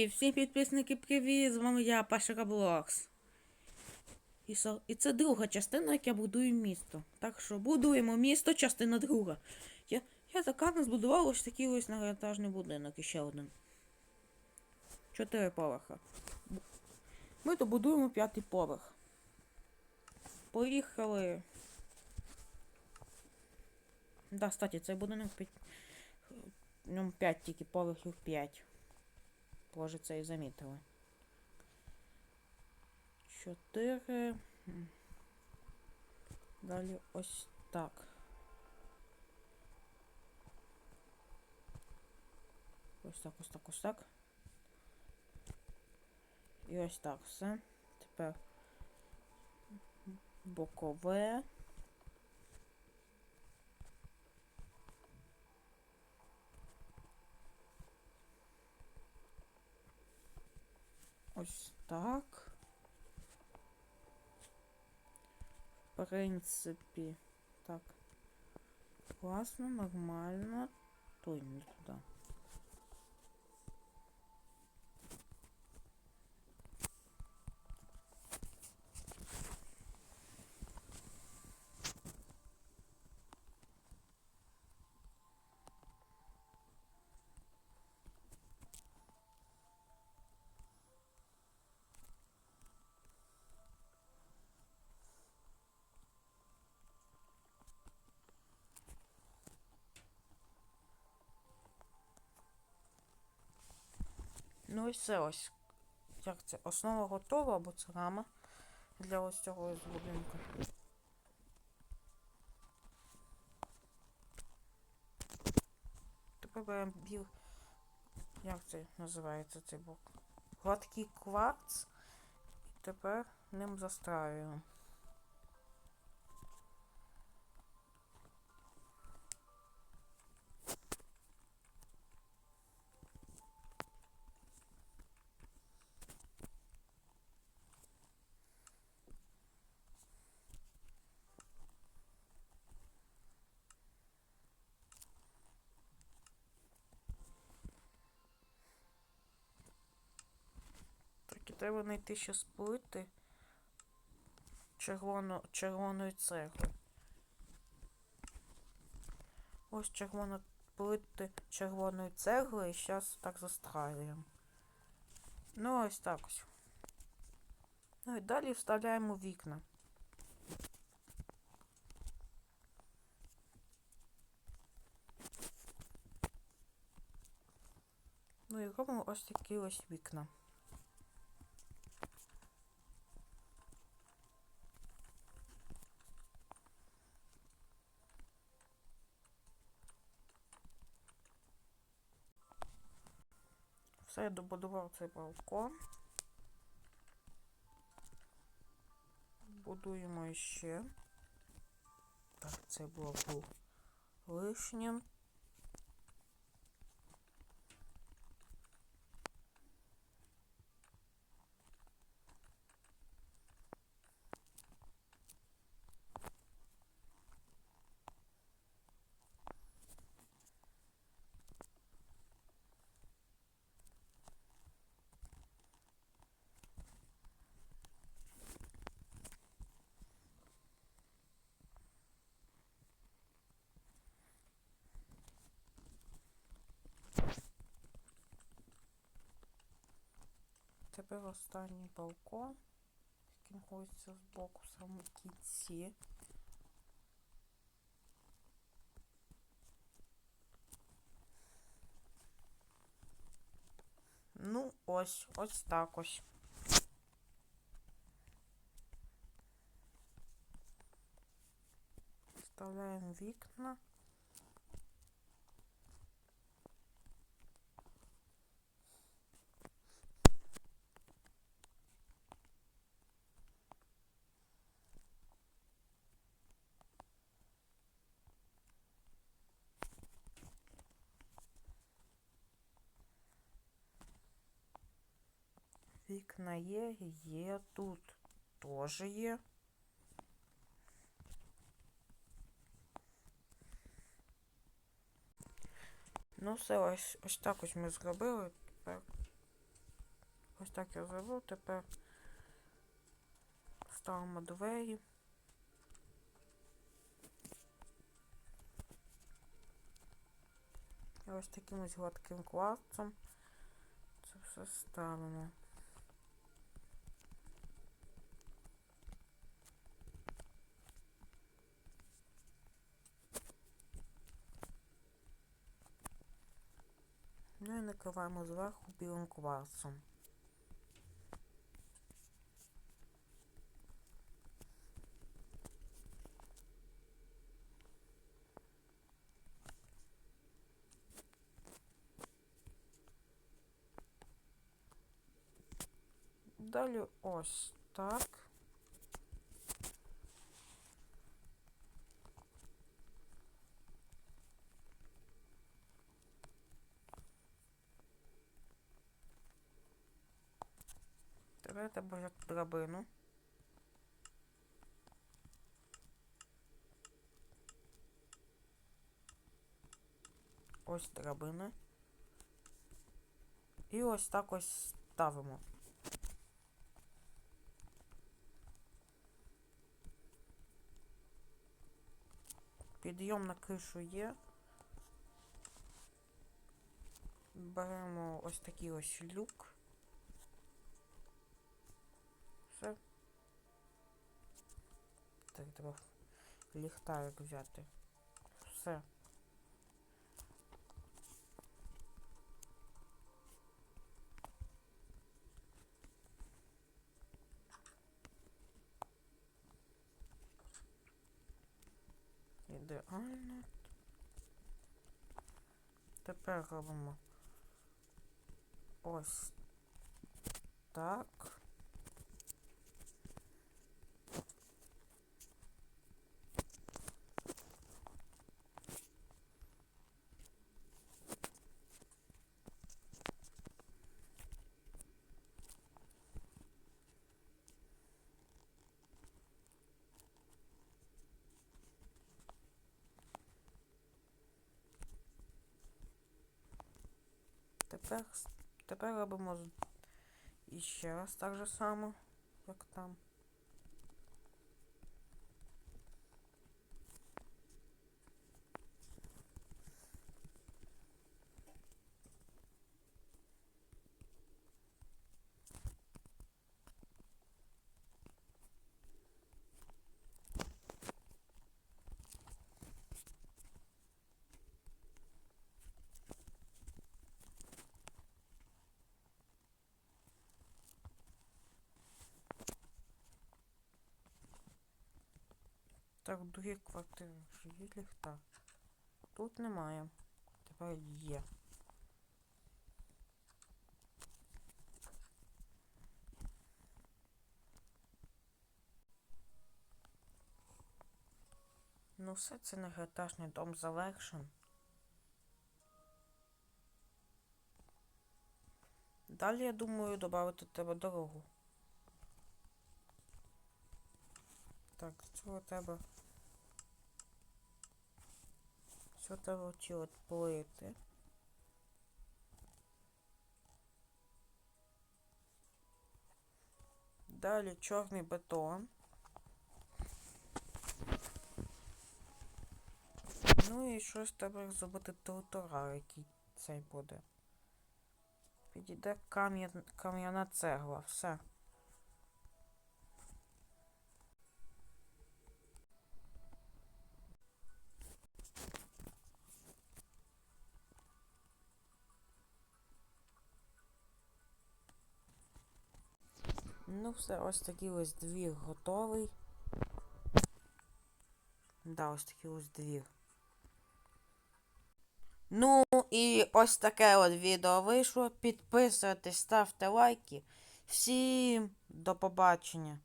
Привіт! Всі підписники привіт! З вами я, Паша Роблокс. І, со- і це друга частина, як я будую місто. Так що будуємо місто, частина друга. Я, я така збудував ось такий ось многоетажний будинок, і ще один. Чотири поверха. Ми добудуємо п'ятий поверх. Поїхали. Да, кстати, цей будинок п'ять. В ньому 5 тільки поверхів 5. Боже, це і замітили. Чотири. Далі ось так. Ось так, ось так, ось так. І ось так все. Тепер бокове. Ось так. В принципі, так. Класно, нормально. Той не туди. Ну і все ось. Як це? Основа готова, або це рама для ось цього ось будинку. Тепер беремо біл. Як це називається цей блок? Гладкий кварц. І тепер ним застраюємо. Треба знайти ще сплити червоно, червоної цегли. Ось червоно плити червоної цегли і зараз так застраюємо. Ну ось так ось. Ну і далі вставляємо вікна. Ну і робимо ось такі ось вікна. Все, я добудував цей балкон. Будуємо ще. Так, це було лишнім. Тепер останній балкон, який знаходиться з боку в самому кінці. Ну, ось, ось так ось. Вставляємо вікна. Вікна є, є тут теж є. Ну, все, ось, ось так ось ми зробили. Тепер Ось так я зробив, тепер ставимо двері. І ось таким ось гладким класом це все ставимо. накриваємо зверху білим кварцом. Далі ось так. Тепер треба взяти драбину. Ось драбина. І ось так ось ставимо. Підйом на кришу є. Беремо ось такий ось люк. Треба ліхтарик взяти. Все. Ідеально. Тепер робимо ось так. Тепер, тепер робимо іще раз так же само, як там. Так, в другій квартирі ж є ліхтар. Тут немає. Тепер є. Ну все це негатажний дом завершен. Далі, я думаю, додати тебе дорогу. Так, цього треба. Що треба оці от плити. Далі чорний бетон. Ну і щось треба зробити тротуар, який цей буде. Підійде кам'ян- кам'яна цегла, все. Ну все, ось такий ось двір готовий. Да, ось такий ось двір. Ну і ось таке от відео вийшло. Підписуйтесь, ставте лайки. Всім до побачення.